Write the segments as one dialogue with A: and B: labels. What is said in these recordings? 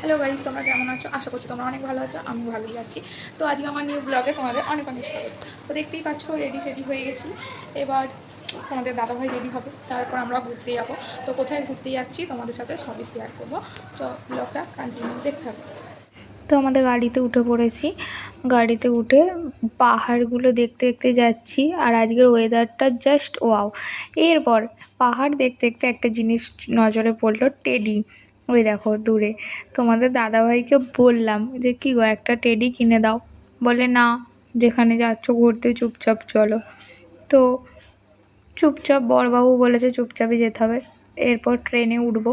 A: Hello guys তোমরা কেমন আছো? আশা করছি তোমরা অনেক ভালো আছো আমি ভালোই আছি। তো আজকে আমার নিউ ব্লগে তোমাদের অনেক অনেক স্বাগত। তো দেখতেই পাচ্ছ রেডি সেডি হয়ে গেছি। এবার তোমাদের দাদাভাই রেডি হবে, তারপর আমরা ঘুরতে যাব। তো কোথায় ঘুরতে যাচ্ছি, তোমাদের সাথে সবই শেয়ার করব। তো ব্লগটা কন্টিনিউ দেখতে হবে
B: তো আমাদের গাড়িতে উঠে পড়েছি। গাড়িতে উঠে পাহাড়গুলো দেখতে দেখতে যাচ্ছি, আর আজকের ওয়েদারটা জাস্ট ওয়াও এরপর পাহাড় দেখতে দেখতে একটা জিনিস নজরে পড়ল, টেডি। ওই দেখো দূরে। তোমাদের দাদাভাইকে বললাম যে, কী গো, একটা টেডি কিনে দাও। বলে, না, যেখানে যাচ্ছ ঘুরতে চুপচাপ চলো। তো চুপচাপ বড়বাবু বলেছে চুপচাপই যেতে হবে। এরপর ট্রেনে উঠবো।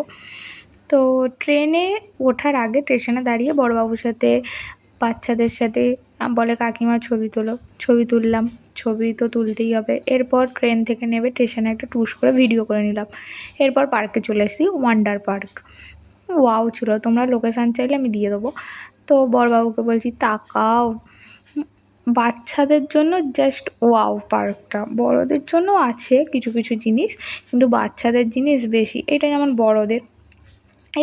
B: তো ট্রেনে ওঠার আগে স্টেশনে দাঁড়িয়ে বড়বাবুর সাথে, বাচ্চাদের সাথে, বলে, কাকিমা, ছবি তোলো। ছবি তুললাম। ছবি তো তুলতেই হবে। এরপর ট্রেন থেকে নেবে স্টেশনে একটা টুস করে ভিডিও করে নিলাম। এরপর পার্কে চলে এসেছি ওয়ান্ডার পার্ক ওয়াও ছিল তোমরা লোকেশান চাইলে আমি দিয়ে দেবো। তো বড়বাবুকে বলছি, তাকাও। বাচ্চাদের জন্য জাস্ট ওয়াও পার্কটা, বড়দের জন্য আছে কিছু কিছু জিনিস, কিন্তু বাচ্চাদের জিনিস বেশি এটা যেমন বড়দের।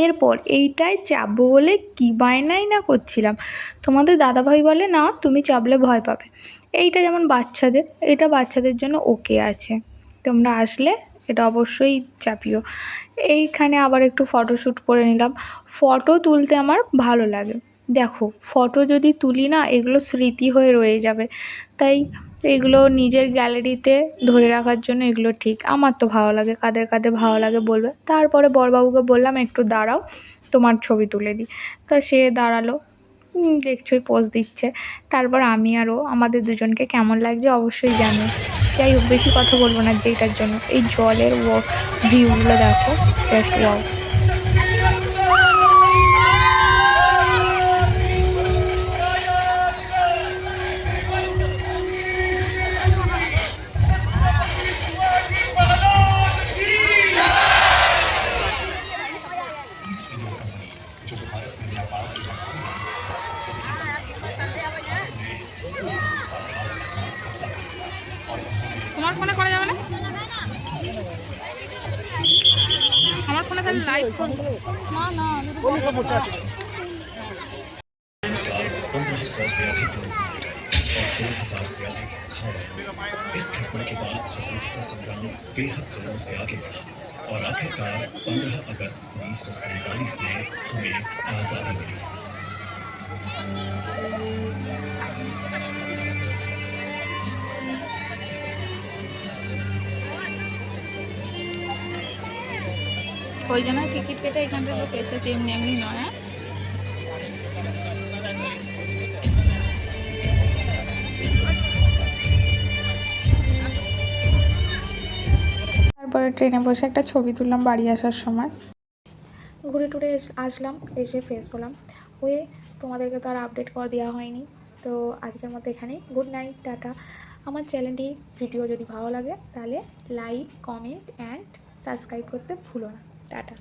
B: এরপর এইটায় চাপবো বলে কী বায়নাই না করছিলাম। তোমাদের দাদাভাই বলে, না, তুমি চাপলে ভয় পাবে। এইটা যেমন বাচ্চাদের, এটা বাচ্চাদের জন্য ওকে আছে। তোমরা আসলে এটা অবশ্যই চাপিও। এইখানে আবার একটু ফটোশ্যুট করে নিলাম। ফটো তুলতে আমার ভালো লাগে। দেখো ফটো যদি তুলি না, এগুলো স্মৃতি হয়ে রয়ে যাবে। তাই এগুলো নিজের গ্যালারিতে ধরে রাখার জন্য এগুলো ঠিক। আমার তো ভালো লাগে, কাদের কাদের ভালো লাগে বলবে। তারপরে বড়বাবুকে বললাম, একটু দাঁড়াও, তোমার ছবি তুলে দিই। তা সে দাঁড়াল। দেখছোই পোজ দিচ্ছে। তারপর আমি আরও আমাদের দুজনকে কেমন লাগছে অবশ্যই জানি। যাই হোক বেশি কথা বলব না যেটার জন্য। এই জলের ভিউগুলো দেখো জাস্ট ওয়াও
A: তোমার ফোনে করা যাবে না আমার ফোনে তাহলে লাইভ ফোন না না যদি
C: अनुसार पंद्रह सौ से अधिक लोग मारे गए और दो हजार से अधिक घायल हुए इस घटना के बाद स्वतंत्रता संग्राम बेहद जोरों से आगे बढ़ा और आखिरकार 15 अगस्त उन्नीस में हमें आजादी मिली
A: ওই জন্য টিকিট কেটে এখান থেকে এসেছে এমনি এমনি নয়। তারপরে ট্রেনে বসে একটা ছবি তুললাম বাড়ি আসার সময়। ঘুরে টুরে আসলাম, এসে ফ্রেশ হলাম। হয়ে তোমাদেরকে তো আর আপডেট করে দেওয়া হয়নি। তো আজকের মতো এখানেই। Good night tata. আমার চ্যানেলটি ভিডিও যদি ভালো লাগে, তাহলে লাইক কমেন্ট অ্যান্ড সাবস্ক্রাইব করতে ভুলো না। টাটা